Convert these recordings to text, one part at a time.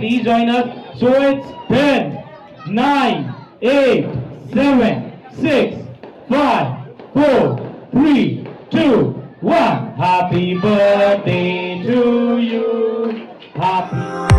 please join us? So it's 10, 9, 8, 7, 6, 5, 4, 3, 2, 1. Happy birthday to you. Happy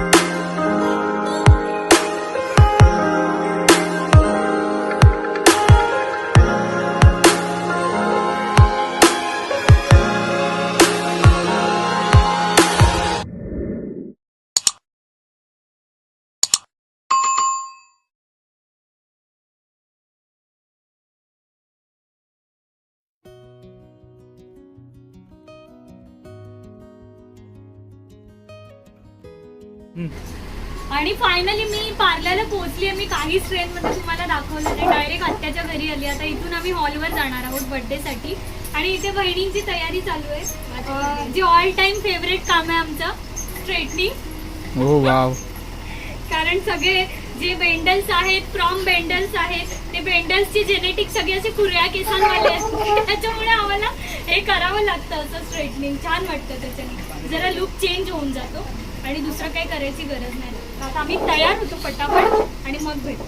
आणि finally मी पार्लरला पोहोचली मी काहीच ट्रेन मध्ये तुम्हाला दाखवलं नाही. डायरेक्ट आत्याच्या घरी आली. आता इथून आम्ही हॉलवर जाणार आहोत birthday साठी. आणि इथे बहिणींची तयारी चालू आहे. जे ऑल टाइम फेवरेट काम आहे आमचं स्ट्रेटनिंग वाव. कारण सगळे जे बेंडल्स आहेत फ्रॉम बेंडल्स आहेत ते बेंडल्सची जेनेटिक सगळे असे केसांवाले आहेत. त्याच्यामुळे आम्हाला हे करावं लागतं असं स्ट्रेटनिंग छान वाटतं त्याच्याने. जरा लुक चेंज होऊन जातो. आणि दुसरं काही करायची गरज नाही. आता आम्ही तयार होतो पटापट आणि मग भेटू.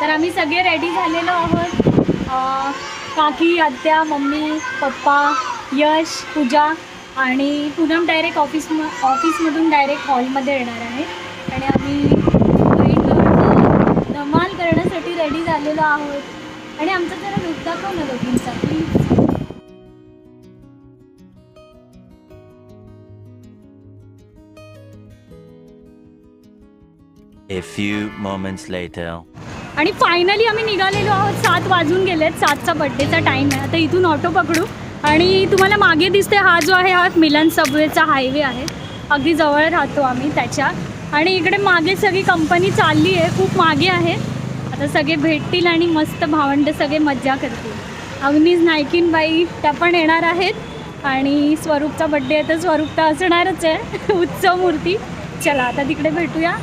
तर आम्ही सगळे रेडी झालेलो आहोत. काकी आत्या मम्मी पप्पा यश पूजा आणि पूनम डायरेक्ट ऑफिस ऑफिसमधून डायरेक्ट हॉलमध्ये येणार आहे. आणि आम्ही धमाल करण्यासाठी रेडी झालेलो आहोत. आणि आमचा जरा लुक दाखव ना दोघींचा please A few moments later. आणि फायनली आम्ही निघालेलो आहोत. सात वाजून गेलेत. सातचा बड्डेचा टाईम आहे. आता इथून ऑटो पकडू. आणि तुम्हाला मागे दिसते हा जो आहे हा मिलन सबवेचा हायवे आहे. अगदी जवळ राहतो आम्ही त्याच्या. आणि इकडे मागे सगळी कंपनी चालली आहे. खूप मागे आहे. आता सगळे भेटतील आणि मस्त भावंड सगळे मज्जा करतील. अग्नीज नायकीनबाई त्या पण येणार आहेत. आणि स्वरूपचा बड्डे आहे तर स्वरूप तर असणारच आहे. उत्सव मूर्ती. चला आता तिकडे भेटूया.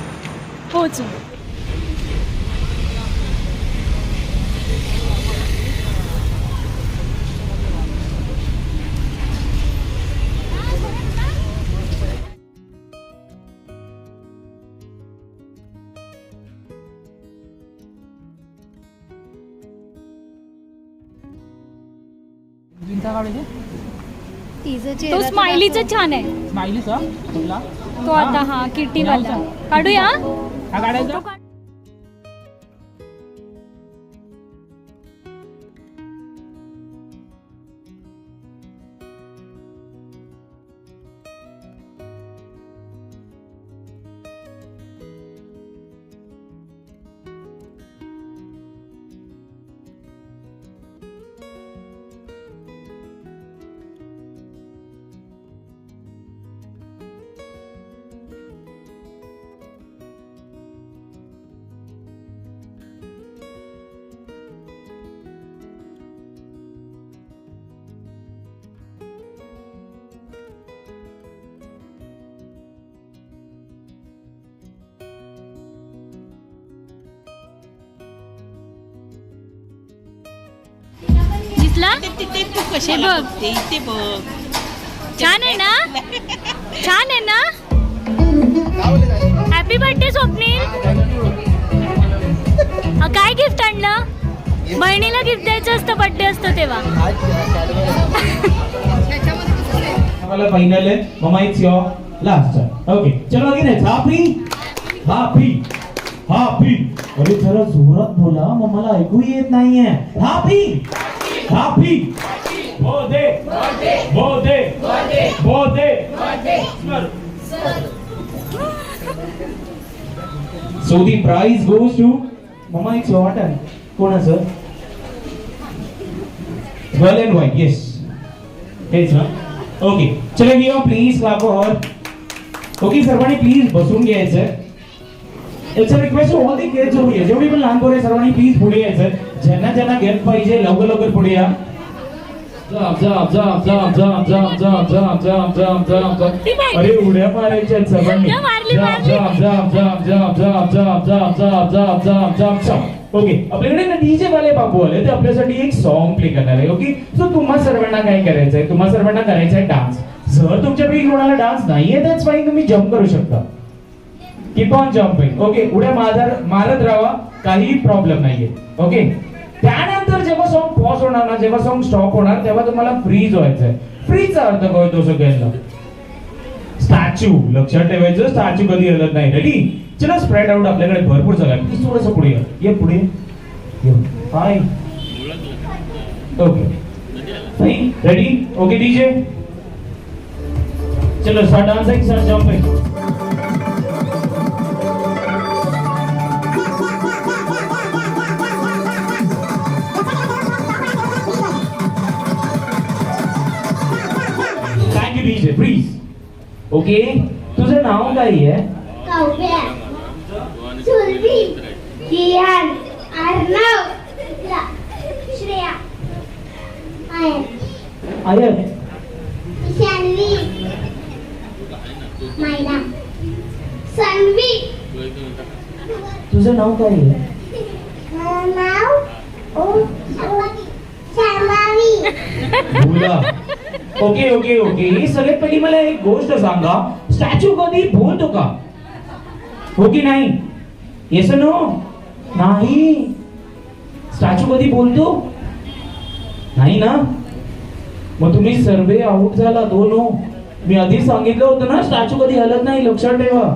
काढायचे तो स्माइलीचा छान आहे. स्माइलीचा? कुठला तो आता हा. किटी वाला काढूया. हा काढायचा दिसला ते तू बघ. बघते? इथे बघ. छान आहे ना? छान आहे ना? Happy birthday Swapnil. काय गिफ्ट आणलं? बहिणीला गिफ्ट द्यायचं असतं बर्थडे असतो तेव्हा. ममा इट्स लास्ट ओके चलो हॅपी अरे जरा जोरात बोला. मग मला ऐकू येत नाहीये. Happy happy birthday birthday birthday so the prize goes to mama it's your turn कोणाचं गर्ल अँड व्हाईट येस हेच ना ओके चले वी प्लीज क्लाप और ओके सर्वांनी प्लीज बसून घ्यायचं it's a request to all the kids over here जेवढी पण लहान पोरं आहे, सर्वांनी प्लीज पुढे यायचं ज्यांना ज्यांना घेत पाहिजे लवकर लवकर पुढे या अरे उड्या मारायच्या सगळ्यांनी ओके आपल्याकडे ना डीजे वाले बाबू आले ते आपल्यासाठी एक सॉन्ग प्ले करणार आहे ओके सो तुम्हा सर्वांना काय करायचंय तुम्हा सर्वांना करायचंय आहे डान्स जर तुमच्यापैकी कोणाला डान्स नाहीये त्याच पाहिजे तुम्ही जम्प करू शकता कीप ऑन जम्पिंग ओके उड्या मारत राहा काही प्रॉब्लेम नाहीये ओके त्यानंतर जेव्हा सॉन्ग पॉज होणार ना जेव्हा सॉन्ग स्टॉप होणार तेव्हा तुम्हाला फ्रीज व्हायचंय. फ्रीजचा अर्थ कळतो सगळ्यांना. स्टॅच्यू लक्षात ठेवायचं स्टॅच्यू कधी हलत नाही. रेडी चला स्प्रेड आउट आपल्याकडे भरपूर जागा आहे थोडस पुढे ये. पुढे. Hi okay ready okay DJ चलो start dancing jump jumping thank you DJ please okay तुझं नाव काय आहे? काव्या. सुरभी. कियान अर्णव. श्रेया. आयन. आयन. शान्वी मायना. सन्वी. तुझं नाव काय आहे? नाव? ओ बोला. ओके ओके ओके ही सगळ्यात पहिली मला एक गोष्ट सांगा. स्टॅच्यू कधी बोलतो का? हो की नाही? येस नो नाही. स्टॅच्यू कधी बोलतो नाही ना? मग तुम्ही सर्वे आउट झाला दोन हो मी आधी सांगितलं होतं ना स्टॅच्यू कधी हलत नाही लक्षात ठेवा.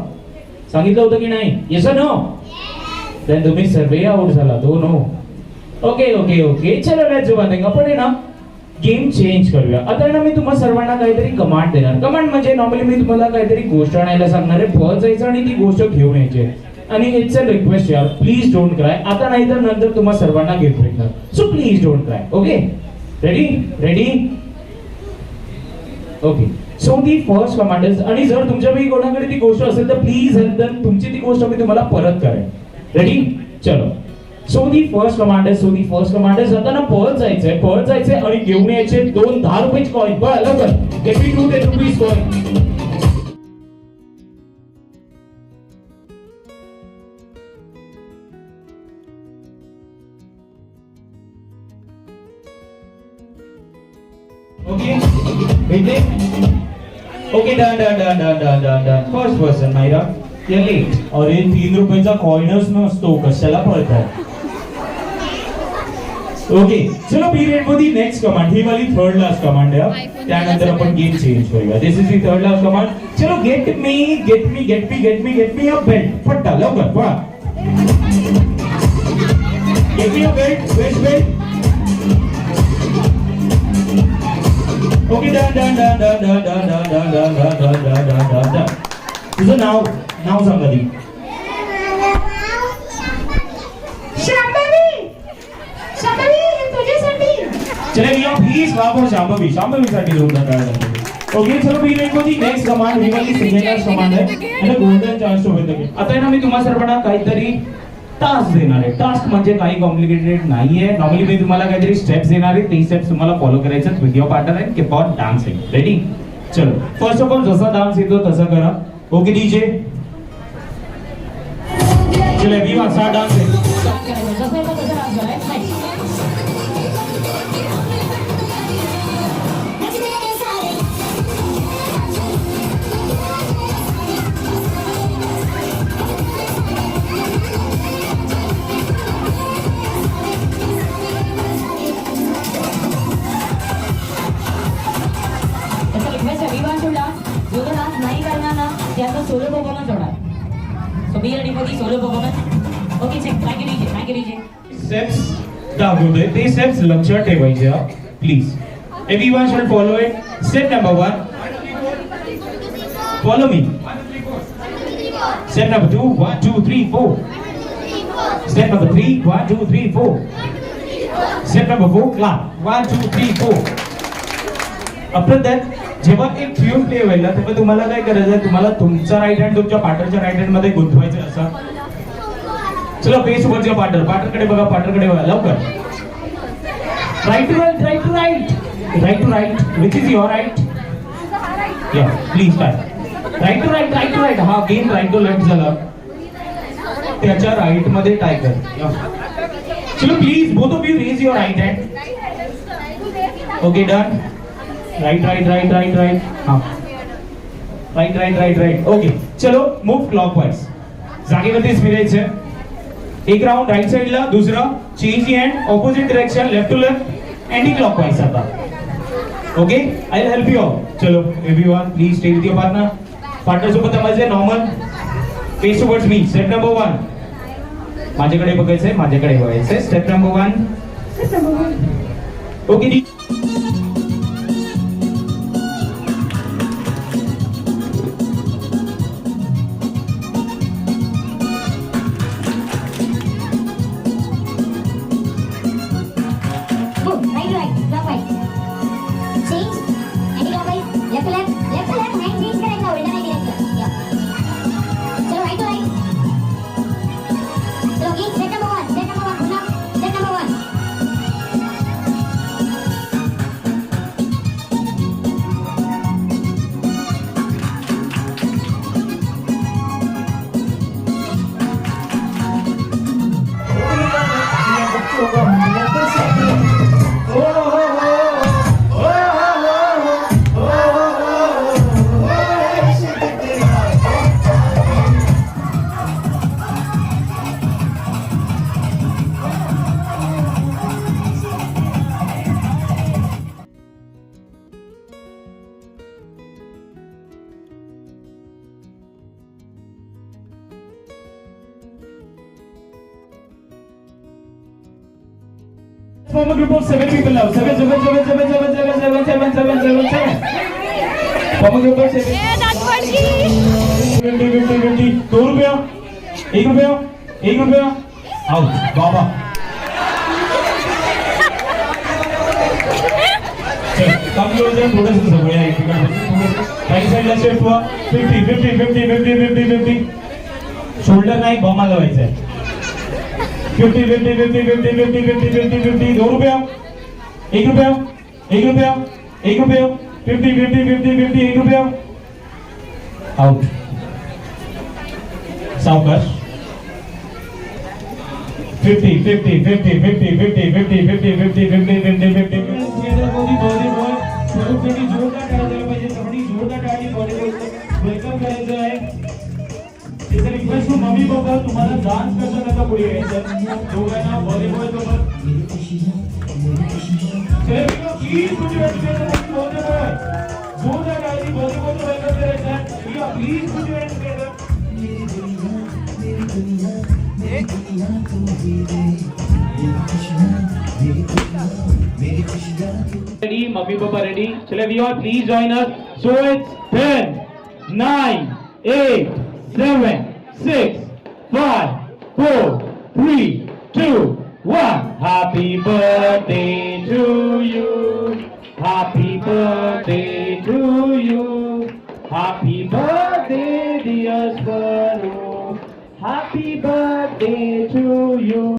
सांगितलं होतं की नाही? येस नो देन तुम्ही सर्वे आउट झाला दोन हो ओके ओके ओके चलो लेट्स वन आपण आहे ना गेम चेंज करूया. आता ना मी तुम्हाला सर्वांना काहीतरी कमांड देणार. कमांड म्हणजे नॉर्मली मी तुम्हाला काहीतरी गोष्ट आणायला सांगणार आहे. फळ जायचं आणि ती गोष्ट घेऊन यायची आणि इट्स अ रिक्वेस्ट यार. प्लीज डोंट क्राय आता नाही तर नंतर तुम्हाला सर्वांना गिफ्ट भेटणार. So please don't cry okay ready ready okay so the first command is आणि जर तुमच्यापैकी कोणाकडे ती गोष्ट असेल तर प्लीज हेल्प तुमची ती गोष्ट मी तुम्हाला परत करेन. रेडी चलो. सो दी फर्स्ट कमांड आहे सो दी फर्स्ट कमांड आहे जाताना पळत जायचंय पळत जायचंय आणि घेऊन यायचे दोन दहा रुपयाचे कॉइन पळ लवकर. AP two ten rupees coin okay done done done done done done done first person Myra ये अरे तीन रुपयाचा कॉइनच नसतो. कशाला पळताय? ओके चलो फॉर दी नेक्स्ट कमांड ही वाली थर्ड लास्ट कमांड आहे त्यानंतर आपण गेम चेंज करूया this is the third last command चलो get me get me get me get me get me a belt फट्टा लवकर पळा get me a belt waist belt okay done done done done done done done done done done done done done done तुझं नाव नाव सांग आधी चले भैया please वहां पर शांभवी। शांभवी साठी दोन ओके चलो मी रेड दी नेक्स्ट कमांड ही वाली सिग्नेचर कमांड है आणि गोल्डन चान्स टू विन आता आहे ना मी तुम्हाला सर्वांना काहीतरी टास्क देणार आहे। टास्क म्हणजे काही कॉम्प्लिकेटेड नाहीये नॉर्मली मी तुम्हाला काहीतरी स्टेप्स देणार आहे. ते स्टेप्स तुम्हाला फॉलो करायचे व्हिडिओ पार्टनर आहे. की फॉर डान्सिंग रेडी चलो. फर्स्ट ऑफ ऑल जसा डान्स येतो तसा करा. ओके डीजे चले विवा सा डान्स आहे. होणार so be ready for the solo performance okay check thank you DJ thank you DJ steps दाखवतोय ते स्टेप्स लक्षात ठेवायचे please everyone should follow it step number one follow me step number two one two three four step number three one two three four step number four clap one two three four after that जेव्हा एक tune play होईल ना तेव्हा तुम्हाला काय करायचं आहे तुम्हाला तुमचा राईट हँड तुमच्या पार्टनरच्या राईट हँडमध्ये गुंतवायचं असं. चला बेस वरच्या पार्टनर पार्टनरकडे बघा पार्टनरकडे बघा. लवकर. Right to right right to right right to right which is your right या please try. Right to right right to right हा गेम राईट टू लेफ्ट झाला. त्याच्या राईटमध्ये टायगर चलो please both of you raise your right hand okay done right right right right right हा। Right right right right okay चलो move clockwise जागेवरतीच फिरायचं एक राऊंड राईट साईडला दुसरं change hand opposite direction left to left anticlockwise आता। Okay I help you चलो everyone please stay with your partner partner सोबत थांबायचं normal face towards me step number one माझ्याकडे बघायचंय माझ्याकडे बघायचंय step number one okay Form a group of seven people now. Seven, seven, seven, seven, seven, seven, seven, seven, seven, seven, seven. Form a group of seven. A दातपडकी fifty fifty fifty दो रुपया एक रुपया एक रुपया out बाबा चल, come close आहे थोडंसं सगळं आहे राईट साईडला शिफ्ट व्हा fifty fifty fifty fifty fifty fifty shoulder नाही बॉमा लावायचा आहे fifty fifty fifty fifty fifty fifty fifty fifty दो रुपया एक रुपया एक रुपया एक रुपया फिफ्टी फिफ्टी फिफ्टी फिफ्टी एक रुपया आउट सावकाश fifty fifty fifty fifty fifty fifty fifty fifty fifty fifty fifty जोरदार सगळी जोरदार टाळी व्हॉलीबॉल वेलकम करायचं आहे is request to mummy papa तुम्हाला डान्स करता करता पुढे यायचं दोघांना व्हॉलीबॉल सोबत प्लीज़ तुझी एज्युकेशन होते जो त्या गाडी व्हॉलीबॉल सोबत करायचं प्लीज़ तुझी Ready, mummy papa ready. Shall we all please join us? So it's 10, 9, 8, 7, 6, 5, 4, 3, 2, 1. Happy birthday to you. Happy birthday to you. Happy birthday, dear Swaroop. Happy birthday to you.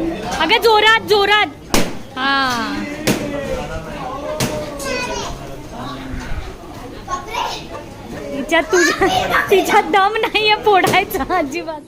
अगं जोरात जोरात. हा. तिच्यात तुझ्या तिच्यात दम नाहीये फोडायचा अजिबात.